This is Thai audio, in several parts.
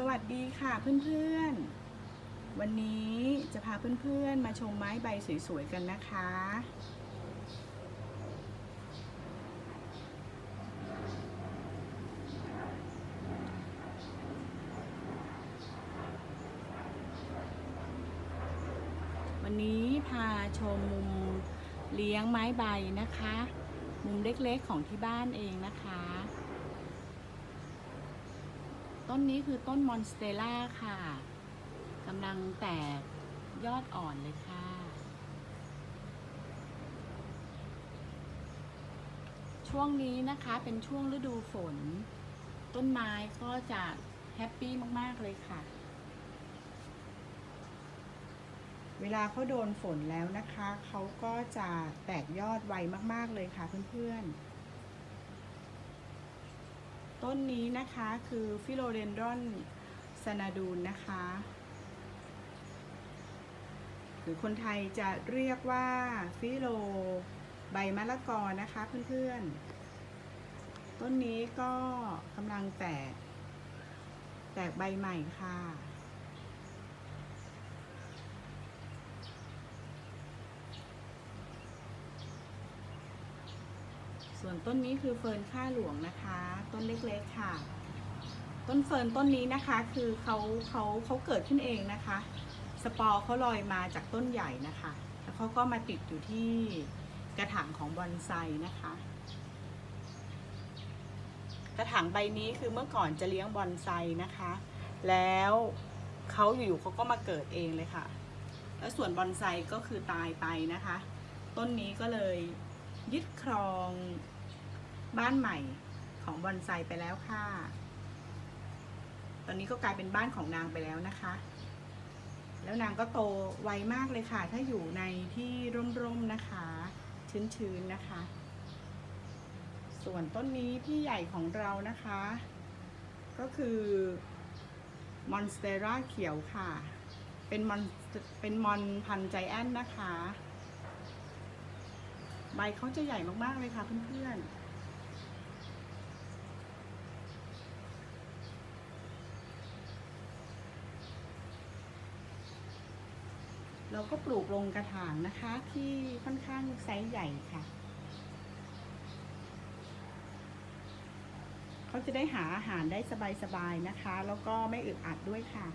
สวัสดีค่ะเพื่อนๆ วันนี้จะพาเพื่อนๆ มาชมไม้ใบสวยๆ กันนะคะ วันนี้พาชมมุมเลี้ยงไม้ใบนะคะ มุมเล็กๆของที่บ้านเองนะคะ ต้นนี้คือต้นมอนสเตล่าค่ะกำลังแตกยอดอ่อนเลยค่ะ ช่วงนี้นะคะเป็นช่วงฤดูฝน ต้นไม้ก็จะแฮปปี้มาก ๆ เลยค่ะ เวลาเขาโดนฝนแล้วนะคะ เขาก็จะแตกยอดไวมาก ๆ เลยค่ะเพื่อน ๆ ต้นนี้นะคะคือฟิโลเดนดรอนซานาดูนนะคะ หรือคนไทยจะเรียกว่าฟิโลใบมะละกอนะคะเพื่อนๆ ต้นนี้ก็กำลังแตก แตกใบใหม่ค่ะ ส่วนต้นนี้คือเฟิร์นข้าหลวงนะคะ ต้นเล็กๆค่ะ ต้นเฟิร์นต้นนี้นะคะคือเขาเขาเขาเกิดขึ้นเองนะคะ สปอร์เขาลอยมาจากต้นใหญ่นะคะ แล้วเขาก็มาติดอยู่ที่กระถางของบอนไซนะคะ กระถางใบนี้คือเมื่อก่อนจะเลี้ยงบอนไซนะคะ แล้วเขาอยู่ๆเขาก็มาเกิดเองเลยค่ะ แล้วส่วนบอนไซก็คือตายไปนะคะ ต้นนี้ก็เลย ยึดครองบ้านใหม่ของบอนไซไปแล้วค่ะ ตอนนี้ก็กลายเป็นบ้านของนางไปแล้วนะคะ แล้วนางก็โตไวมากเลยค่ะ ถ้าอยู่ในที่ร่มๆนะคะ ชื้นๆนะคะ ส่วนต้นนี้พี่ใหญ่ของเรานะคะ ก็คือมอนสเตราเขียวค่ะ เป็นมอนเป็นมอนพันใจแอนนะคะ ใบเขาจะใหญ่มากๆเลยค่ะเพื่อนๆเราก็ปลูกลงกระถางนะคะ ที่ค่อนข้างไซส์ใหญ่ค่ะ เขาจะได้หาอาหารได้สบายๆนะคะ แล้วก็ไม่อึดอัดด้วยค่ะ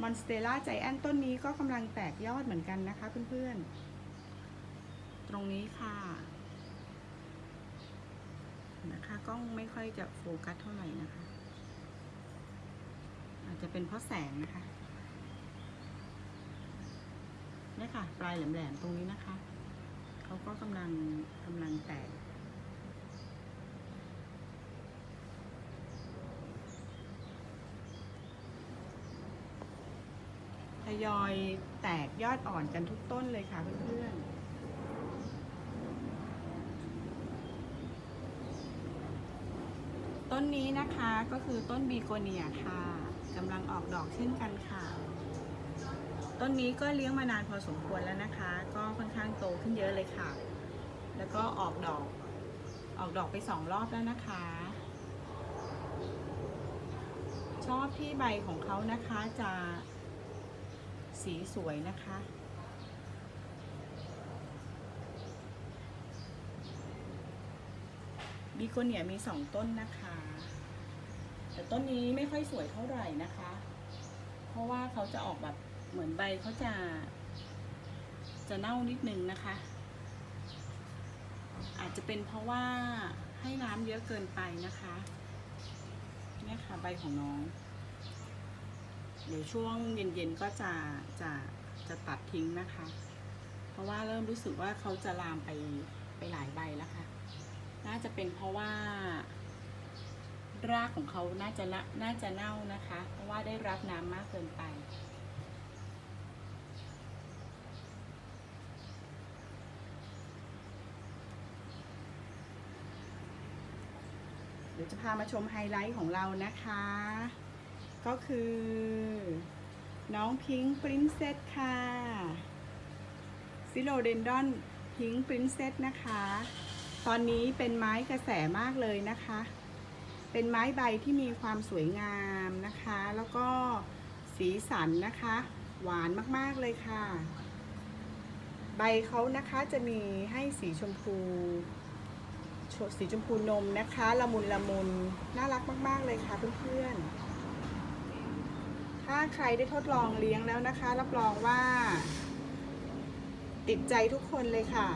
มอนสเตล่าใจแอนต้นนี้ก็กำลังแตกยอดเหมือนกันนะคะเพื่อนๆ ตรงนี้ค่ะ นะคะกล้องไม่ค่อยจะโฟกัสเท่าไหร่นะคะ อาจจะเป็นเพราะแสงนะคะนี่ค่ะ ปลายแหลมๆตรงนี้นะคะเขาก็กำลังกำลังแตกทยอยแตกยอดอ่อนกันทุกต้นเลยค่ะเพื่อนๆ ต้นนี้นะคะก็คือต้นบีโกเนียค่ะกำลังออกดอกเช่นกันค่ะ ต้นนี้ก็เลี้ยงมานานพอสมควรแล้วนะคะ ก็ค่อนข้างโตขึ้นเยอะเลยค่ะ แล้วก็ออกดอกออกดอกไปสองรอบแล้วนะคะ ชอบที่ใบของเขานะคะจะสีสวยนะคะบีโกเนียมีสองต้นนะคะ ต้นนี้ไม่ค่อยสวยเท่าไหร่นะคะ เพราะว่าเขาจะออกแบบเหมือนใบเขาจะ จะเน่านิดนึงนะคะ อาจจะเป็นเพราะว่าให้น้ำเยอะเกินไปนะคะเนี่ยค่ะใบของน้อง เดี๋ยวช่วงเย็นๆก็จะจะจะตัดทิ้งนะคะ เพราะว่าเริ่มรู้สึกว่าเขาจะลามไปไปหลายใบแล้วค่ะ น่าจะเป็นเพราะว่า รากของเขาน่าจะละน่าจะเน่านะคะ เพราะว่าได้รับน้ำมากเกินไป เดี๋ยวจะพามาชมไฮไลท์ของเรานะคะ ก็คือ น้องพิงค์ปรินเซสค่ะฟิโลเดนดอนพิงค์ปรินเซสนะคะ ตอนนี้เป็นไม้กระแสมากเลยนะคะ เป็นไม้ใบที่มีความสวยงามนะคะ แล้วก็สีสันนะคะ หวานมากๆเลยค่ะ ใบเขานะคะจะมีให้สีชมพูสีชมพูนมนะคะละมุนละมุนน่ารักมาก ๆ เลยค่ะเพื่อนๆ ถ้าใครได้ทดลองเลี้ยงแล้วนะคะ รับรองว่า ติดใจทุกคนเลยค่ะ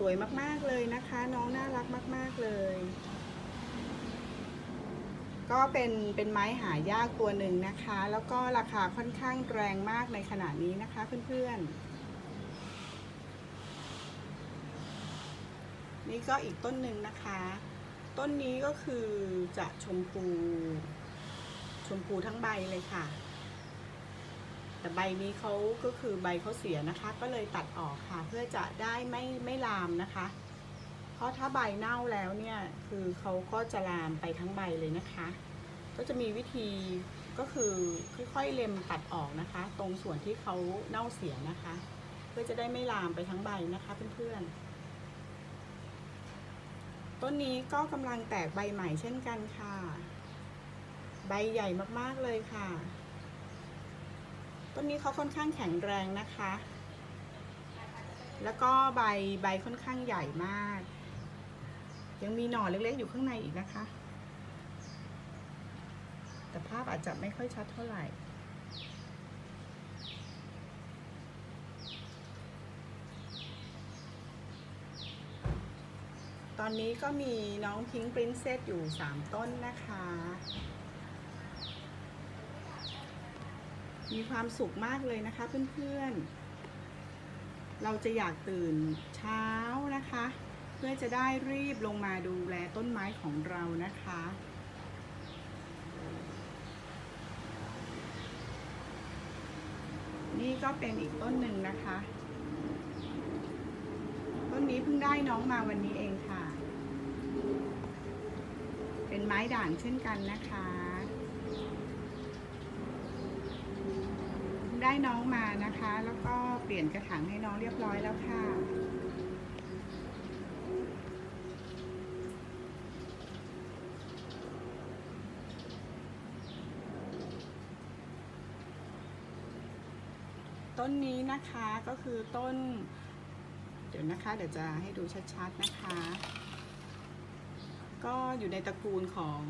สวยมากๆเลยนะคะ น้องน่ารักมาก ๆเลย ก็เป็นเป็นไม้หายากตัวหนึ่งนะคะ แล้วก็ราคาค่อนข้างแรงมากในขณะนี้นะคะเพื่อนๆ นี่ก็อีกต้นหนึ่งนะคะ ต้นนี้ก็คือจะชมพู ชมพูทั้งใบเลยค่ะ แต่ใบนี้เขาก็คือใบเขาเสียนะคะ ก็เลยตัดออกค่ะ เพื่อจะได้ไม่ไม่ลามนะคะ เพราะถ้าใบเน่าแล้วเนี่ยคือเขาก็จะลามไปทั้งใบเลยนะคะ ก็จะมีวิธีก็คือค่อยๆเล็มตัดออกนะคะ ตรงส่วนที่เขาเน่าเสียนะคะ เพื่อจะได้ไม่ลามไปทั้งใบนะคะเพื่อนๆต้นนี้ก็กำลังแตกใบใหม่เช่นกันค่ะ ใบใหญ่มากๆเลยค่ะ ต้นนี้เขาค่อนข้างแข็งแรงนะคะ แล้วก็ใบใบค่อนข้างใหญ่มาก ยังมีหน่อเล็กๆอยู่ข้างในอีกนะคะ แต่ภาพอาจจะไม่ค่อยชัดเท่าไหร่ตอนนี้ก็มีน้องพิงค์ปรินเซสอยู่ 3 ต้นนะคะ มีความสุขมากเลยนะคะเพื่อนๆ เราจะอยากตื่นเช้านะคะ เพื่อจะได้รีบลงมาดูแลต้นไม้ของเรานะคะ นี่ก็เป็นอีกต้นหนึ่งนะคะ ต้นนี้เพิ่งได้น้องมาวันนี้เองค่ะ เป็นไม้ด่างเช่นกันนะคะ ได้น้องมานะคะ แล้วก็เปลี่ยนกระถางให้น้องเรียบร้อยแล้วค่ะ ต้นนี้นะคะก็คือต้น เดี๋ยวนะคะ เดี๋ยวจะให้ดูชัดๆนะคะ ก็อยู่ในตระกูลของ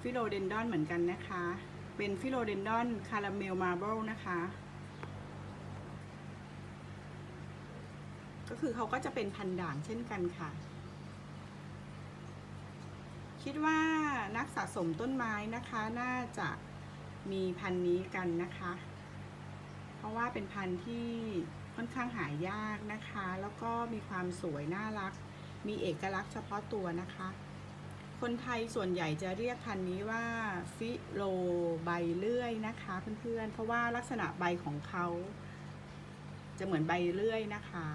ฟิโลเดนดอนเหมือนกันนะคะ เป็นฟิโลเดนดอนคาราเมลมาร์เบิลนะคะ ก็คือเขาก็จะเป็นพันด่างเช่นกันค่ะ คิดว่านักสะสมต้นไม้นะคะน่าจะมีพันนี้กันนะคะ เพราะว่าเป็นพันที่ค่อนข้างหายากนะคะ แล้วก็มีความสวยน่ารัก มีเอกลักษณ์เฉพาะตัวนะคะ คนไทยส่วนใหญ่จะเรียกพันธุ์นี้ว่าฟิโลใบเลื่อยนะคะเพื่อนๆ เพราะว่าลักษณะใบของเขาจะเหมือนใบเลื่อยนะคะ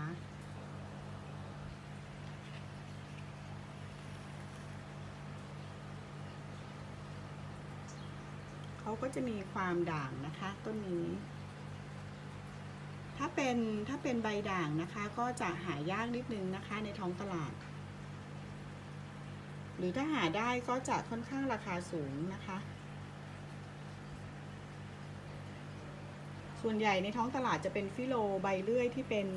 เขาก็จะมีความด่างนะคะต้นนี้ ถ้าเป็นถ้าเป็นใบด่างนะคะก็จะหายากนิดนึงนะคะในท้องตลาด หรือถ้าหาได้ก็จะค่อนข้างราคาสูงนะคะ ส่วนใหญ่ในท้องตลาดจะเป็นฟิโลใบเลื่อยที่เป็น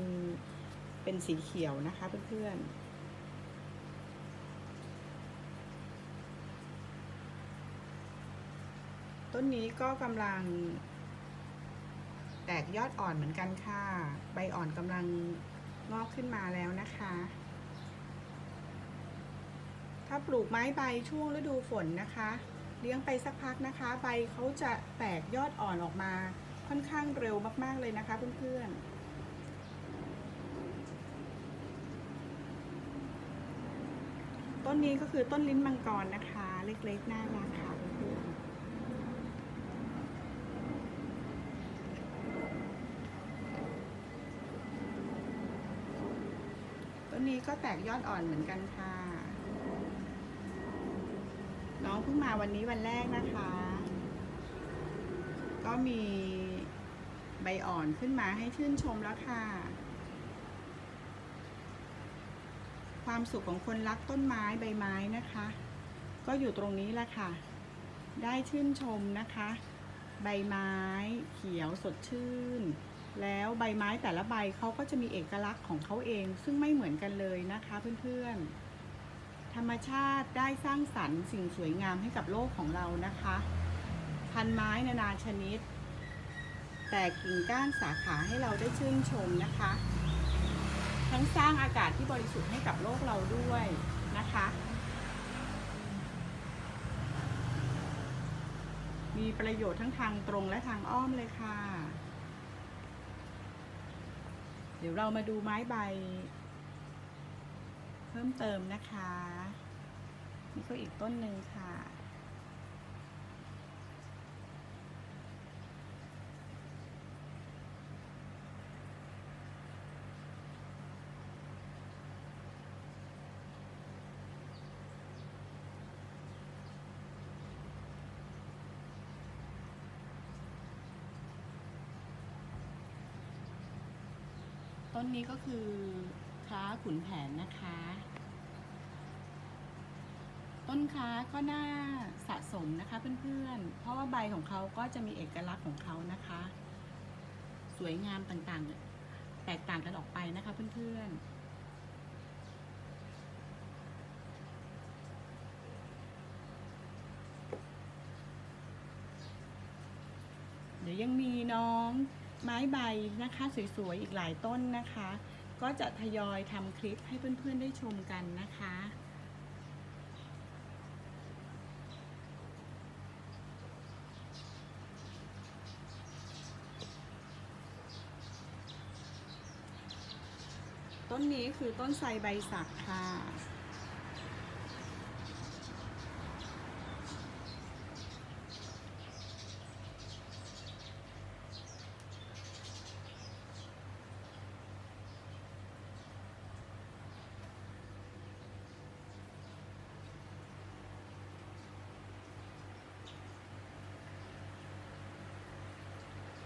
เป็นสีเขียวนะคะเพื่อนๆต้นนี้ก็กำลัง แตกยอดอ่อนเหมือนกันค่ะ ใบอ่อนกำลังงอกขึ้นมาแล้วนะคะ ถ้าปลูกไม้ใบช่วงฤดูฝนนะคะ เลี้ยงไปสักพักนะคะ ใบเขาจะแตกยอดอ่อนออกมาค่อนข้างเร็วมาก ๆ เลยนะคะเพื่อนๆต้นนี้ก็คือต้นลิ้นมังกรนะคะ เล็กๆน่ารักค่ะเพื่อนๆต้นนี้ก็แตกยอดอ่อนเหมือนกันค่ะ น้องเพิ่งมาวันนี้วันแรกนะคะ ก็มีใบอ่อนขึ้นมาให้ชื่นชมแล้วค่ะ ความสุขของคนรักต้นไม้ใบไม้นะคะ ก็อยู่ตรงนี้แหละค่ะ ได้ชื่นชมนะคะ ใบไม้เขียวสดชื่น แล้วใบไม้แต่ละใบเขาก็จะมีเอกลักษณ์ของเขาเอง ซึ่งไม่เหมือนกันเลยนะคะเพื่อนๆ ธรรมชาติได้สร้างสรรค์สิ่งสวยงามให้กับโลกของเรานะคะ พันไม้นานาชนิด แต่กิ่งก้านสาขาให้เราได้ชื่นชมนะคะ ทั้งสร้างอากาศที่บริสุทธิ์ให้กับโลกเราด้วยนะคะ มีประโยชน์ทั้งทางตรงและทางอ้อมเลยค่ะ เดี๋ยวเรามาดูไม้ใบ พิ่มเติมนะคะ นี่ก็อีกต้นหนึ่งค่ะต้นนี้ก็คือ ค้าขุนแผนนะคะ ต้นค้าก็น่าสะสมนะคะเพื่อนๆ เพราะว่าใบของเขาก็จะมีเอกลักษณ์ของเขานะคะ สวยงามต่างๆ แตกต่างกันออกไปนะคะเพื่อนๆเดี๋ยวยังมีน้องไม้ใบนะคะ สวยๆ อีกหลายต้นนะคะ ก็จะทยอยทำคลิปให้เพื่อนๆได้ชมกันนะคะ ต้นนี้คือต้นไทรใบสักค่ะ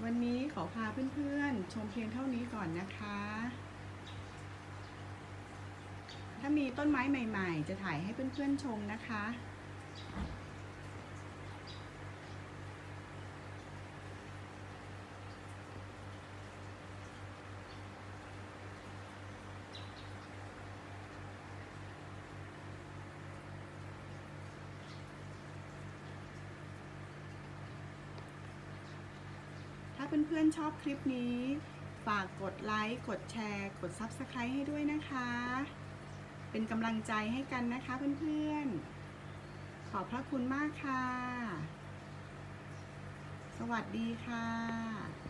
วันนี้ขอพาเพื่อนๆ ชมเพียงเท่านี้ก่อนนะคะ ถ้ามีต้นไม้ใหม่ ๆ จะถ่ายให้เพื่อนๆชมนะคะ เพื่อนๆชอบคลิปนี้ ฝากกดไลค์ กดแชร์ กด Subscribe ให้ด้วยนะคะ เป็นกำลังใจให้กันนะคะเพื่อนๆ ขอบพระคุณมากค่ะ สวัสดีค่ะ